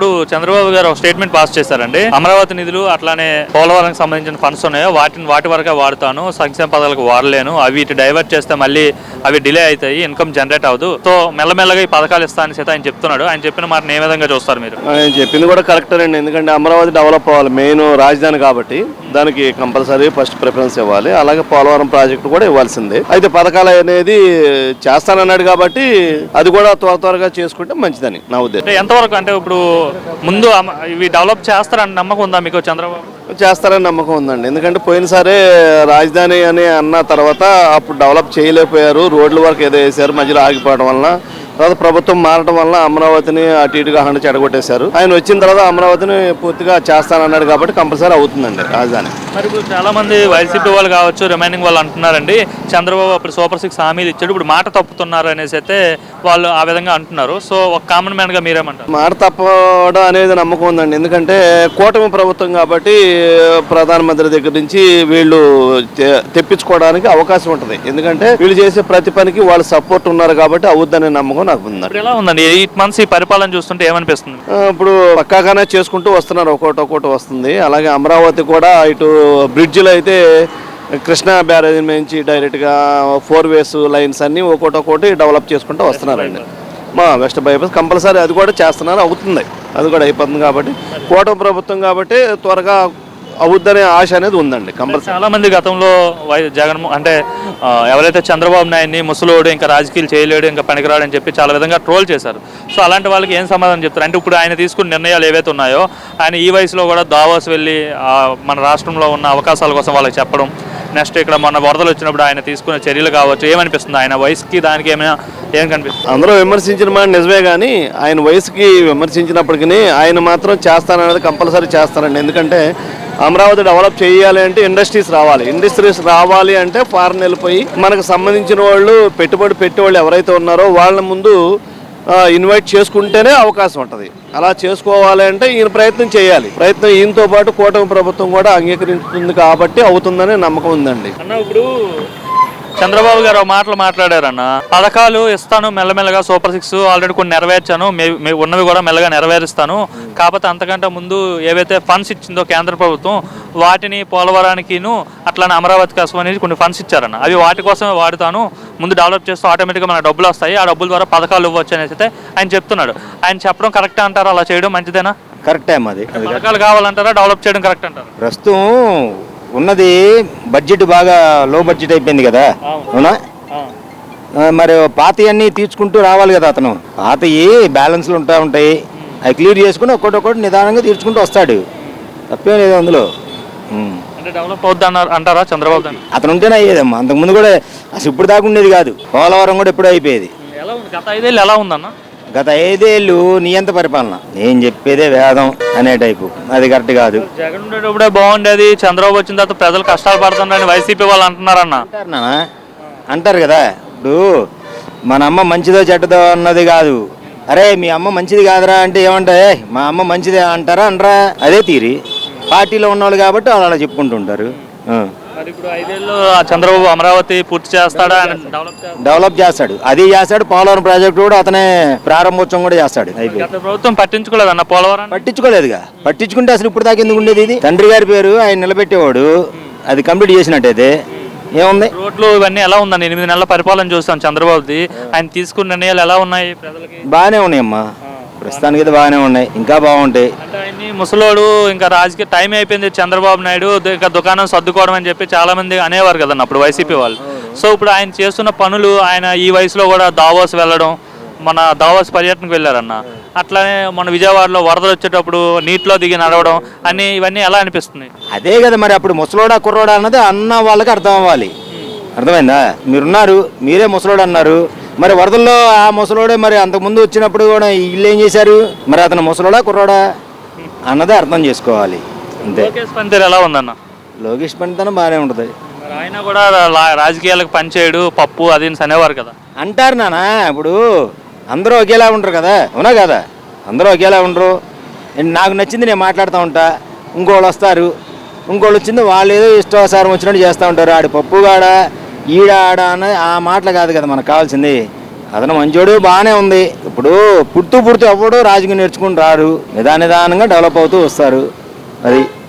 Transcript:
ఇప్పుడు చంద్రబాబు గారు ఒక స్టేట్మెంట్ పాస్ చేశారండి. అమరావతి నిధులు అట్లానే పోలవరంకి సంబంధించిన ఫండ్స్ ఉన్నాయో వాటిని వాటి వరకే వాడుతాను సంక్షేమ పదాలకు వాడలేను. అవి ఇటు డైవర్ట్ చేస్తే మళ్ళీ అవి డిలే అవుతాయి ఇన్కమ్ జనరేట్ అవ్వదు. సో మెల్లమెల్లగా ఈ పథకాలు ఇస్తానని చేత ఆయన చెప్తున్నాడు. ఆయన చెప్పిన మాటను ఏ విధంగా చూస్తారు మీరు? ఆయన చెప్పింది కూడా కరెక్టేనండి ఎందుకంటే అమరావతి డెవలప్ అవ్వాలి మెయిన్ రాజధాని కాబట్టి దానికి కంపల్సరీ ఫస్ట్ ప్రిఫరెన్స్ ఇవ్వాలి. అలాగే పోలవరం ప్రాజెక్టు కూడా ఇవ్వాల్సిందే. అయితే పథకాలు అనేది చేస్తానన్నాడు కాబట్టి అది కూడా త్వర త్వరగా చేసుకుంటే మంచిదని నా ఉద్దేశం. ఎంతవరకు అంటే ఇప్పుడు ముందు అమ- ఇవి డెవలప్ చేస్తారని నమ్మకం ఉందా మీకు చంద్రబాబు? చేస్తారని నమ్మకం ఉందండి. ఎందుకంటే పోయినసారి రాజధాని అని అన్న తర్వాత అప్పుడు డెవలప్ చేయలేకపోయారు. రోడ్ల వరకు ఏదో వేసారు మధ్యలో ఆగిపోవడం వలన తర్వాత ప్రభుత్వం మారడం వల్ల అమరావతిని అటు ఇటుగా హండ చెడగొట్టేశారు ఆయన వచ్చిన తర్వాత అమరావతిని పూర్తిగా చేస్తానన్నాడు కాబట్టి కంపల్సరీ అవుతుందండి రాజధాని. మరి ఇప్పుడు చాలా మంది వైసీపీ వాళ్ళు కావచ్చు రిమైనింగ్ వాళ్ళు అంటున్నారండి. చంద్రబాబు అప్పుడు సూపర్ సిక్స్ హామీలు ఇచ్చాడు ఇప్పుడు మాట తప్పుతున్నారు అనేసి అయితే వాళ్ళు ఆ విధంగా అంటున్నారు. సో ఒక కామన్ మ్యాన్గా మీరేమంటారు? మాట తప్పడం అనేది నమ్మకం ఉందండి. ఎందుకంటే కూటమి ప్రభుత్వం కాబట్టి ప్రధానమంత్రి దగ్గర నుంచి వీళ్ళు తెప్పించుకోవడానికి అవకాశం ఉంటుంది. ఎందుకంటే వీళ్ళు చేసే ప్రతి పనికి వాళ్ళ సపోర్ట్ ఉన్నారు కాబట్టి అవుద్దనే నమ్మకం నాకు ఉందండి ఇప్పుడు ఎలా ఉందండి? ఎయిట్ మంత్స్ ఈ పరిపాలన చూస్తుంటే ఏమనిపిస్తుంది? ఆ, ఇప్పుడు పక్కాగానే చేసుకుంటూ వస్తున్నారు. ఒక్కోటి ఒక్కోటి వస్తుంది. అలాగే అమరావతి కూడా ఇటు బ్రిడ్జిలో అయితే కృష్ణా బ్యారేజ్ నుంచి డైరెక్ట్గా ఫోర్ వేస్ లైన్స్ అన్నీ ఒక్కోటి ఒక్కోటి డెవలప్ చేసుకుంటూ వస్తున్నారండి. మా వెస్ట్ బైపాస్ కంపల్సరీ అది కూడా చేస్తున్నారు అవుతుంది. అది కూడా అయిపోతుంది కాబట్టి కూటమి ప్రభుత్వం కాబట్టి త్వరగా అవుద్దనే ఆశ అనేది ఉందండి కంపల్సరీ. చాలా మంది గతంలో వై జగన్ అంటే ఎవరైతే చంద్రబాబు నాయుడిని ముసలోడు ఇంకా రాజకీయాలు చేయలేడు ఇంకా పనికిరాడు అని చెప్పి చాలా విధంగా ట్రోల్ చేశారు. సో అలాంటి వాళ్ళకి ఏం సమాధానం చెప్తారు? అంటే ఇప్పుడు ఆయన తీసుకున్న నిర్ణయాలు ఏవైతే ఉన్నాయో ఆయన ఈ వయసులో కూడా దావాస్ వెళ్ళి మన రాష్ట్రంలో ఉన్న అవకాశాల కోసం వాళ్ళకి చెప్పడం నెక్స్ట్ ఇక్కడ మొన్న వరదలు వచ్చినప్పుడు ఆయన తీసుకున్న చర్యలు కావచ్చు ఏమనిపిస్తుంది? ఆయన వయసుకి దానికి ఏమైనా ఏం కనిపిస్తుంది? అందరూ విమర్శించిన మాట నిజమే కానీ ఆయన వయసుకి విమర్శించినప్పటికీ ఆయన మాత్రం చేస్తాననేది కంపల్సరీ చేస్తానండి ఎందుకంటే అమరావతి డెవలప్ చేయాలి అంటే ఇండస్ట్రీస్ రావాలి. ఇండస్ట్రీస్ రావాలి అంటే ఫారెన్ వెళ్ళిపోయి మనకు సంబంధించిన వాళ్ళు పెట్టుబడి పెట్టేవాళ్ళు ఎవరైతే ఉన్నారో వాళ్ళ ముందు ఇన్వైట్ చేసుకుంటేనే అవకాశం ఉంటుంది. అలా చేసుకోవాలి అంటే ఈయన ప్రయత్నం చేయాలి. ప్రయత్నం ఈయనతో పాటు కూటమి ప్రభుత్వం కూడా అంగీకరిస్తుంది కాబట్టి అవుతుందనే నమ్మకం ఉందండి. అన్న ఇప్పుడు చంద్రబాబు గారు మాటలు మాట్లాడారన్న. పథకాలు ఇస్తాను మెల్లమెల్లగా సూపర్ సిక్స్ ఆల్రెడీ కొన్ని నెరవేర్చాను మే- ఉన్నవి కూడా మెల్లగా నెరవేరుస్తాను. కాకపోతే అంతకంటే ముందు ఏవైతే ఫండ్స్ ఇచ్చిందో కేంద్ర ప్రభుత్వం వాటిని పోలవరానికిను అట్లానే అమరావతి కోసం అనేది కొన్ని ఫండ్స్ ఇచ్చారన్న. అవి వాటి కోసమే వాడుతాను. ముందు డెవలప్ చేస్తే ఆటోమేటిక్గా మన డబ్బులు వస్తాయి. ఆ డబ్బుల ద్వారా పథకాలు ఇవ్వచ్చు అనేసి అయితే ఆయన చెప్తున్నాడు. ఆయన చెప్పడం కరెక్ట్ అంటారా? అలా చేయడం మంచిదేనా? కరెక్ట్ అది పథకాలు కావాలంటారా? డెవలప్ చేయడం కరెక్ట్ అంటారా? ప్రస్తుతం ఉన్నది బడ్జెట్ బాగా లో బడ్జెట్ అయిపోయింది కదా. అవునా. మరి పాత అన్నీ తీర్చుకుంటూ రావాలి కదా అతను. పాతయి బ్యాలెన్స్లు ఉంటా ఉంటాయి. అవి క్లియర్ చేసుకుని ఒక్కొక్కటి నిదానంగా తీర్చుకుంటూ వస్తాడు. తప్పేం లేదు అందులో. ఉం. అంటే డెవలప్ అవుద్ది అన్నారు అంటారా చంద్రబాబు అతను ఉంటేనే అయ్యేదమ్మా. అంతకుముందు కూడా అసలు ఇప్పుడు దాకా ఉండేది కాదు. పోలవరం కూడా ఎప్పుడూ అయిపోయేది. ఎలా ఉంది? గత ఐదేళ్ళు ఎలా ఉందన్న? గత ఐదేళ్ళు నియంత పరిపాలన? నేను చెప్పేదే వేదం అనే టైపు. అది కరెక్ట్ కాదు. జగన్ ఉండేటప్పుడే బాగుండేది. చంద్రబాబు వచ్చిన తర్వాత ప్రజలు కష్టాలు పడుతున్నారని వైసీపీ వాళ్ళు అంటున్నారన్న అంటారు నాన్న. అంటారు కదా. ఇప్పుడు మన అమ్మ మంచిదో చెడ్డదో అన్నది కాదు. అరే మీ అమ్మ మంచిది కాదురా అంటే ఏమంటా "ఏయ్, మా అమ్మ మంచిదే అంటారా అనరా? అదే తీరి. పార్టీలో ఉన్నవాళ్ళు కాబట్టి వాళ్ళు అలా చెప్పుకుంటుంటారు. మరి ఇప్పుడు ఐదేళ్ళు ఆ చంద్రబాబు అమరావతి పూర్తి చేస్తాడా డెవలప్ చేస్తాడా? డెవలప్ చేస్తాడు. అది చేస్తాడు. పోలవరం ప్రాజెక్ట్ కూడా అతనే ప్రారంభోత్సవం కూడా చేస్తాడు. అయిపోయి గత ప్రభుత్వం పట్టించుకోలేదు అన్న పోలవరం పట్టించుకోలేదుగా. పట్టించుకుంటే అసలు ఇప్పుడు దాకా ఎందుకు ఉండేది ఇది? తండ్రి గారి పేరు ఆయన నిలబెట్టేవాడు. అది కంప్లీట్ చేసినట్టయితే ఏముంది? రోడ్లు ఇవన్నీ ఎలా ఉందండి? ఎనిమిది నెలల పరిపాలన చూస్తాం చంద్రబాబుది. ఆయన తీసుకున్న నిర్ణయాలు ఎలా ఉన్నాయి ప్రజలకి? బాగానే ఉన్నాయమ్మా. ప్రస్తుతానికి అయితే బాగానే ఉన్నాయి. ఇంకా బాగుంటాయి. అంటే ఆయన్ని ముసలోడు ఇంకా రాజకీయ టైం అయిపోయింది చంద్రబాబు నాయుడు ఇంకా దుకాణం సర్దుకోవడం అని చెప్పి చాలా మంది అనేవారు కదన్న అప్పుడు వైసీపీ వాళ్ళు. సో ఇప్పుడు ఆయన చేస్తున్న పనులు ఆయన ఈ వయసులో కూడా దావోస్ వెళ్ళడం మన దావోస్ పర్యటనకు వెళ్ళారన్న. అట్లానే మన విజయవాడలో వరదలు వచ్చేటప్పుడు నీటిలో దిగి నడవడం అన్ని ఇవన్నీ ఎలా అనిపిస్తుంది అదే కదా మరి అప్పుడు ముసలోడా కుర్రోడా అన్నది అన్న వాళ్ళకి అర్థం అవ్వాలి. అర్థమైందా? మీరున్నారు మీరే ముసలోడు అన్నారు. మరి వరదల్లో ఆ ముసలోడే మరి అంతకుముందు వచ్చినప్పుడు కూడా వీళ్ళు ఏం చేశారు? మరి అతను ముసలోడా కుర్రోడా? అన్నదే అర్థం చేసుకోవాలి. అంతే. లోకేష్ పనితీరు ఎలా ఉందన్న? లోకేష్ పనితనం బాగానే ఉంటుంది. మరి ఆయన కూడా రాజకీయాలకు పనిచేయడు పప్పు అది ఇది అనేవారు కదా. అంటారు నానా ఇప్పుడు అందరూ ఒకేలా ఉండరు కదా? అవునా కదా? అందరూ ఒకేలా ఉండరు. నేను- నాకు నచ్చింది నేను మాట్లాడుతూ ఉంటా. ఇంకోళ్ళు వస్తారు. ఇంకోళ్ళు వచ్చింది వాళ్ళు ఏదో ఇష్టాసారం వచ్చినట్టు చేస్తూ ఉంటారు. ఆడి పప్పుగాడ ఈడ ఆడ ఆ మాటలు కాదు కదా మనకు కావాల్సింది. అతను మంచోడు బాగానే ఉంది. ఇప్పుడు పుట్టు పుడుతూ ఎవడో రాజకీయం నేర్చుకుని రారు నిదాన నిదానంగా డెవలప్ అవుతూ వస్తారు. అది